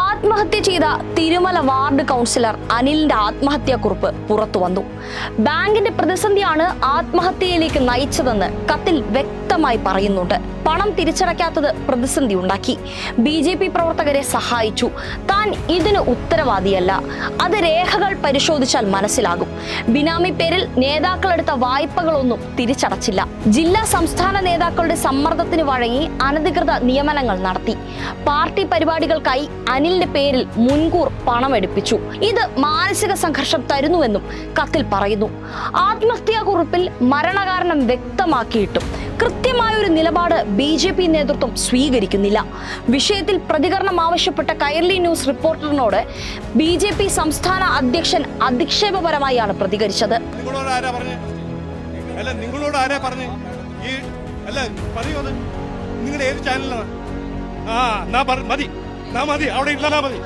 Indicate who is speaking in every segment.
Speaker 1: ആത്മഹത്യ ചെയ്ത Thirumala ward councillor അനിലിന്റെ ആത്മഹത്യാക്കുറിപ്പ് പുറത്തു വന്നു ബാങ്കിന്റെ പ്രതിസന്ധിയാണ് ആത്മഹത്യയിലേക്ക് നയിച്ചതെന്ന് കത്തിൽ വ്യക്തമായി പറയുന്നുണ്ട്. പണം തിരിച്ചടയ്ക്കാത്തത് പ്രതിസന്ധി ഉണ്ടാക്കി. ബി ജെ പി പ്രവർത്തകരെ സഹായിച്ചു. താൻ ഇതിന് ഉത്തരവാദിയല്ല. അത് രേഖകൾ പരിശോധിച്ചാൽ മനസ്സിലാകും. ബിനാമി പേരിൽ നേതാക്കളെടുത്ത വായ്പകളൊന്നും തിരിച്ചടച്ചില്ല. ജില്ലാ സംസ്ഥാന നേതാക്കളുടെ സമ്മർദ്ദത്തിന് വഴങ്ങി അനധികൃത നിയമനങ്ങൾ നടത്തി. പാർട്ടി പരിപാടികൾക്കായി അനിലിന്റെ പേരിൽ മുൻകൂർ പണം എടുപ്പിച്ചു. ഇത് മാനസിക സംഘർഷം തരുന്നുവെന്നും കത്തിൽ പറയുന്നു. ആത്മഹത്യാ കുറിപ്പിൽ മരണകാരണം വ്യക്തമാക്കിയിട്ടും കൃത്യമായ ഒരു നിലപാട് ബി ജെ പി നേതൃത്വം സ്വീകരിക്കുന്നില്ല. വിഷയത്തിൽ പ്രതികരണം ആവശ്യപ്പെട്ട കൈർലി ന്യൂസ് റിപ്പോർട്ടറിനോട് ബി ജെ പി സംസ്ഥാന അധ്യക്ഷൻ അധിക്ഷേപപരമായാണ് പ്രതികരിച്ചത്.
Speaker 2: അല്ല നിങ്ങളോട് ആരാ പറഞ്ഞു? ഈ അല്ല പറയൂ അത്. നിങ്ങളുടെ ഏത് ചാനലാണ് ആ എന്നാ പറ മതി. എന്നാ മതി അവിടെ മതി.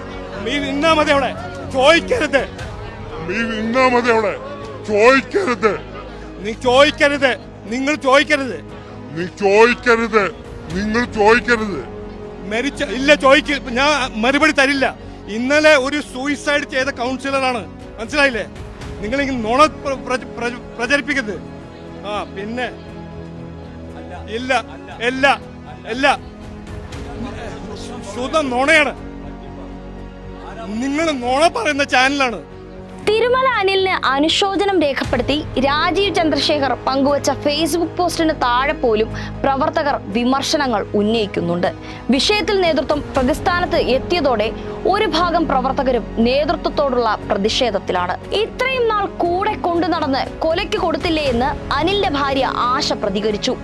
Speaker 2: നീ നിന്നാ മതി അവിടെ. ചോദിക്കരുത്.
Speaker 3: നീ നിന്നാ മതി അവിടെ. ചോദിക്കരുത്.
Speaker 2: നീ ചോദിക്കരുത്. നിങ്ങൾ ചോദിക്കരുത്.
Speaker 3: നീ ചോദിക്കരുത്. നിങ്ങൾ ചോദിക്കരുത്.
Speaker 2: മരിച്ച ഇല്ല ചോദിക്ക. ഞാൻ മറുപടി തരില്ല. ഇന്നലെ ഒരു സൂയിസൈഡ് ചെയ്ത കൗൺസിലറാണ് മനസ്സിലായില്ലേ? നിങ്ങൾ നുണ പ്ര- പ്ര- പ്ര- പ്രചരിപ്പിക്കരുത്. ആ പിന്നെ? ഇല്ല ഇല്ല ഇല്ല. ശുദ്ധ നുണയാണ്. നിങ്ങൾ നുണ പറയുന്ന ചാനലാണ്
Speaker 1: തിരുമല അനിലിന് അനുശോചനം രേഖപ്പെടുത്തി രാജീവ് ചന്ദ്രശേഖർ പങ്കുവച്ച ഫേസ്ബുക്ക് പോസ്റ്റിന് താഴെ പോലും പ്രവർത്തകർ വിമർശനങ്ങൾ ഉന്നയിക്കുന്നുണ്ട്. വിഷയത്തിൽ നേതൃത്വം പ്രതിസ്ഥാനത്ത് എത്തിയതോടെ ഒരു ഭാഗം പ്രവർത്തകരും നേതൃത്വത്തോടുള്ള പ്രതിഷേധത്തിലാണ്. ഇത്രയും നാൾ കൂടെ കൊണ്ടു നടന്ന് കൊലയ്ക്ക് കൊടുത്തില്ലേ എന്ന് അനിലിന്റെ ഭാര്യ ആശ പ്രതികരിച്ചു.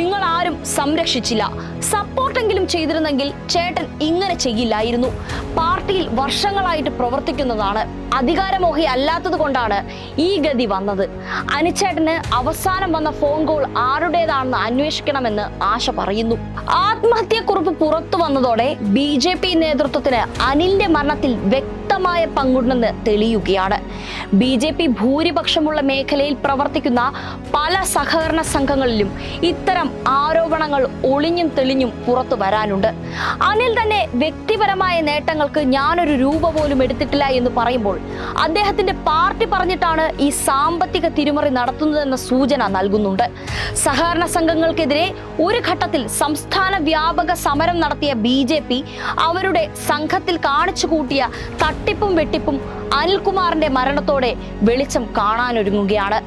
Speaker 1: നിങ്ങൾ ആരും സംരക്ഷിച്ചില്ല. സപ്പോർട്ടെങ്കിലും ചെയ്തിരുന്നെങ്കിൽ ചേട്ടൻ ഇങ്ങനെ ചെയ്യില്ലായിരുന്നു. പാർട്ടിയിൽ വർഷങ്ങളായിട്ട് പ്രവർത്തിക്കുന്നതാണ്. അധികാരമോഹി അല്ലാത്തത് കൊണ്ടാണ് ഈ ഗതി വന്നത്. അനുച്ചേട്ടന് അവസാനം വന്ന ഫോൺ കോൾ ആരുടേതാണെന്ന് അന്വേഷിക്കണമെന്ന് ആശ പറയുന്നു. ആത്മഹത്യക്കുറിപ്പ് പുറത്തു വന്നതോടെ ബി നേതൃത്വത്തിന് അനിലിന്റെ മരണത്തിൽ വ്യക്തമായ പങ്കുണ്ടെന്ന് തെളിയുകയാണ്. ബി ജെ പി ഭൂരിപക്ഷമുള്ള മേഖലയിൽ പ്രവർത്തിക്കുന്ന പല സഹകരണ സംഘങ്ങളിലും ഇത്തരം ആരോപണങ്ങൾ ഒളിഞ്ഞും തെളിഞ്ഞും പുറത്തു വരാനുണ്ട്. അനിൽ തന്നെ വ്യക്തിപരമായ നേട്ടങ്ങൾക്ക് ഞാനൊരു രൂപ പോലും എടുത്തിട്ടില്ല എന്ന് പറയുമ്പോൾ അദ്ദേഹത്തിന്റെ പാർട്ടി പറഞ്ഞിട്ടാണ് ഈ സാമ്പത്തിക തിരിമറി നടത്തുന്നതെന്ന സൂചന നൽകുന്നുണ്ട്. സഹകരണ സംഘങ്ങൾക്കെതിരെ ഒരു ഘട്ടത്തിൽ സംസ്ഥാന വ്യാപക സമരം നടത്തിയ ബി അവരുടെ സംഘത്തിൽ കാണിച്ചു കൂട്ടിയ തട്ടിപ്പും വെട്ടിപ്പും അനിൽകുമാറിന്റെ മരണത്തോടെ വെളിച്ചം കാണാനൊരുങ്ങുകയാണ്.